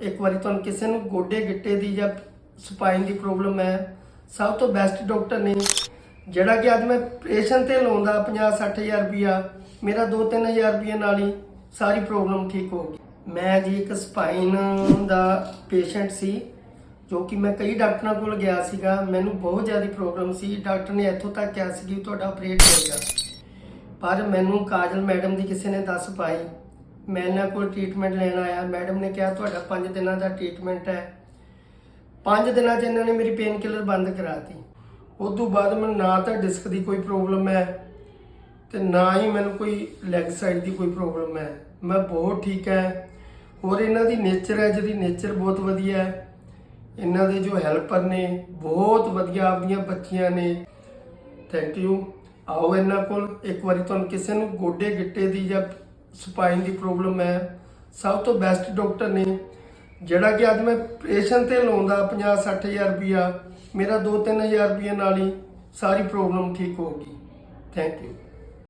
ਇੱਕ ਵਾਰੀ ਤੁਹਾਨੂੰ ਕਿਸੇ ਨੂੰ ਗੋਡੇ ਗਿੱਟੇ ਦੀ ਜਾਂ ਸਪਾਈਨ ਦੀ ਪ੍ਰੋਬਲਮ ਹੈ, ਸਭ ਤੋਂ ਬੈਸਟ ਡਾਕਟਰ ਨੇ ਜਿਹੜਾ ਕਿ ਅੱਜ ਮੈਂ ਆਪਰੇਸ਼ਨ ਤੇ ਲਾਉਂਦਾ 50 60000 ਰੁਪਿਆ ਮੇਰਾ 2-3000 ਰੁਪਏ ਨਾਲ ਹੀ ਸਾਰੀ ਪ੍ਰੋਬਲਮ ਠੀਕ ਹੋ ਗਈ। ਮੈਂ ਜੀ ਇੱਕ ਸਪਾਈਨ ਦਾ ਪੇਸ਼ੈਂਟ ਸੀ, ਜੋ ਕਿ ਮੈਂ ਕਈ ਡਾਕਟਰਾਂ ਕੋਲ ਗਿਆ ਸੀਗਾ, ਮੈਨੂੰ ਬਹੁਤ ਜ਼ਿਆਦਾ ਪ੍ਰੋਬਲਮ ਸੀ। ਡਾਕਟਰ ਨੇ ਇੱਥੋਂ ਤੱਕ ਕਿਹਾ ਸੀ ਕਿ ਤੁਹਾਡਾ ਆਪਰੇਟ ਹੋਏਗਾ ਪਰ ਮੈਨੂੰ ਕਾਜਲ ਮੈਡਮ ਦੀ ਕਿਸੇ ਨੇ ਦੱਸ ਪਾਈ ਮੈਂ ਇਹਨਾਂ ਕੋਲ ਟ੍ਰੀਟਮੈਂਟ ਲੈਣ ਆਇਆ। ਮੈਡਮ ਨੇ ਕਿਹਾ, ਤੁਹਾਡਾ 5 ਦਿਨਾਂ ਦਾ ਟ੍ਰੀਟਮੈਂਟ ਹੈ। 5 ਦਿਨਾਂ 'ਚ ਇਹਨਾਂ ਨੇ ਮੇਰੀ ਪੇਨ ਕਿਲਰ ਬੰਦ ਕਰਾਤੀ। ਉਸ ਤੋਂ ਬਾਅਦ ਮੈਨੂੰ ਨਾ ਤਾਂ ਡਿਸਕ ਦੀ ਕੋਈ ਪ੍ਰੋਬਲਮ ਹੈ ਤੇ ਨਾ ਹੀ ਮੈਨੂੰ ਕੋਈ ਲੈਗ ਸਾਈਡ ਦੀ ਕੋਈ ਪ੍ਰੋਬਲਮ ਹੈ। ਮੈਂ ਬਹੁਤ ਠੀਕ ਹੈ। ਹੋਰ ਇਹਨਾਂ ਦੀ ਨੇਚਰ ਹੈ, ਜਿਹਦੀ ਨੇਚਰ ਬਹੁਤ ਵਧੀਆ ਹੈ। ਇਹਨਾਂ ਦੇ ਜੋ ਹੈਲਪਰ ਨੇ, ਬਹੁਤ ਵਧੀਆ ਆਪਦੀਆਂ ਬੱਚੀਆਂ ਨੇ। ਥੈਂਕ ਯੂ ਆਓ ਇਹਨਾਂ ਕੋਲ, ਇੱਕ ਵਾਰੀ ਤੁਹਾਨੂੰ ਕਿਸੇ ਨੂੰ ਗੋਡੇ ਗਿੱਟੇ ਦੀ ਜਾਂ ਸਪਾਈਨ ਦੀ ਪ੍ਰੋਬਲਮ ਹੈ। ਸਭ ਤੋਂ ਬੈਸਟ ਡਾਕਟਰ ਨੇ, ਜਿਹੜਾ ਕਿ ਅੱਜ ਮੈਂ ਪੇਸ਼ੈਂਟ ਤੇ ਲਾਉਂਦਾ 50 60000 ਰੁਪਿਆ ਮੇਰਾ 2-3000 ਰੁਪਏ ਨਾਲ ਹੀ ਸਾਰੀ ਪ੍ਰੋਬਲਮ ਠੀਕ ਹੋਊਗੀ ਥੈਂਕ ਯੂ